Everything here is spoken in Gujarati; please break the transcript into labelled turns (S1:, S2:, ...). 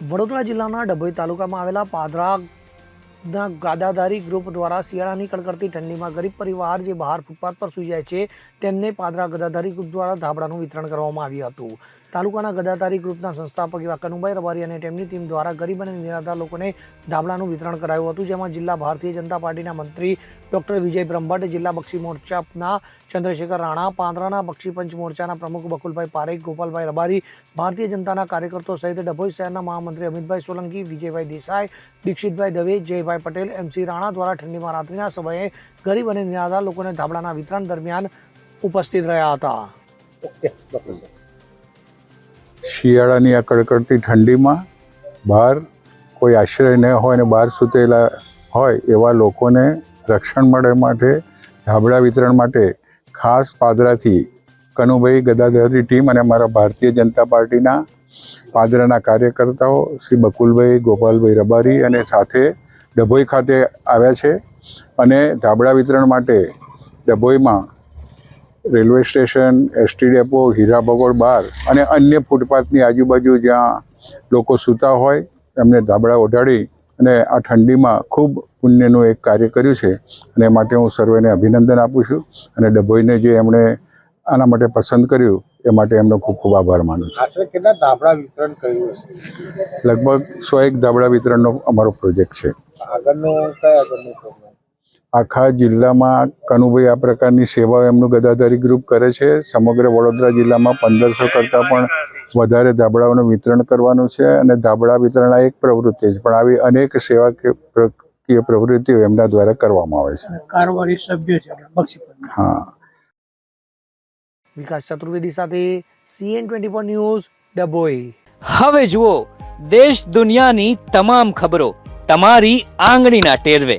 S1: વડોદરા જિલ્લાના ડભોઈ તાલુકામાં આવેલા પાદરાના ગાદાધારી ગ્રુપ દ્વારા શિયાળાની કડકડતી ઠંડીમાં ગરીબ પરિવાર જે બહાર ફૂટપાથ પર સૂઈ જાય છે, તેમને પાદરા ગદાધારી ગ્રુપ દ્વારા ધાબળાનું વિતરણ કરવામાં આવ્યું હતું. તાલુકાના ગદાધારી ગ્રુપના સંસ્થાપક એવા કનુભાઈ રબારી અને તેમની ટીમ દ્વારા ગરીબ અને નિરાધાર લોકોને ધાબળાનું વિતરણ કરાયું હતું, જેમાં જિલ્લા ભારતીય જનતા પાર્ટીના મંત્રી ડોક્ટર વિજય બ્રહ્મભટ્ટ, જિલ્લા બક્ષી મોરચાના ચંદ્રશેખર રાણા, પાંદરાના બક્ષી પંચ મોરચાના પ્રમુખ બકુલભાઈ પારેખ, ગોપાલભાઈ રબારી, ભારતીય જનતાના કાર્યકર્તાઓ સહિત ડભોઈ શહેરના મહામંત્રી અમિતભાઈ સોલંકી, વિજયભાઈ દેસાઈ, દીક્ષિતભાઈ દવે, જયભાઈ પટેલ એમસી રાણા દ્વારા ઠંડીમાં રાત્રિના સમયે ગરીબ અને નિરાધાર લોકોને ધાબળાના વિતરણ દરમિયાન ઉપસ્થિત રહ્યા હતા.
S2: શિયાળાની આ કડકડતી ઠંડીમાં બહાર કોઈ આશ્રય ન હોય અને બહાર સૂતેલા હોય એવા લોકોને રક્ષણ મળે માટે, ધાબળા વિતરણ માટે ખાસ પાદરાથી કનુભાઈ ગદાધરની ટીમ અને અમારા ભારતીય જનતા પાર્ટીના પાદરાના કાર્યકર્તાઓ, શ્રી બકુલભાઈ, ગોપાલભાઈ રબારી અને સાથે ડભોઈ ખાતે આવ્યા છે અને ધાબળા વિતરણ માટે ડભોઈમાં railway station ST depot Hira Bhagol બાર અને અન્ય ફૂટપાથની આજુબાજુ જ્યાં લોકો સૂતા હોય એમને ધાબળા ઓઢાડી અને આ ઠંડીમાં ખૂબ પુણ્યનું એક કાર્ય કર્યું છે. અને એ માટે હું સર્વેને અભિનંદન આપું છું અને ડભોઈને જે એમણે આના માટે પસંદ કર્યું એ માટે એમનો ખૂબ ખૂબ આભાર માનું
S3: આશરે કેટલા ધાબળા વિતરણ કર્યું હશે?
S2: લગભગ સો એક ધાબળા વિતરણનો અમારો પ્રોજેક્ટ છે.
S3: આગળનો કયા આગળનો
S2: આખા જિલ્લામાં કનુભાઈ આ પ્રકારની સેવાઓ એમનું ગદાધારી ગ્રુપ કરે છે. સમગ્ર વડોદરા જિલ્લામાં પંદરસો કરતાં પણ વધારે ધાબળાઓનું વિતરણ કરવાનું છે અને ધાબળા વિતરણ આ એક પ્રવૃત્તિ છે. પણ આવી અનેક સેવાકીય પ્રવૃત્તિઓ એમના દ્વારા કરવામાં આવે છે.
S1: કારોબારી સભ્ય છે
S2: હા.
S1: વિકાસ ચતુર્વેદી સાથે CN twenty four news Dabhoi
S4: હવે જુઓ દેશ દુનિયાની તમામ ખબરો તમારી આંગળીના ટેરવે.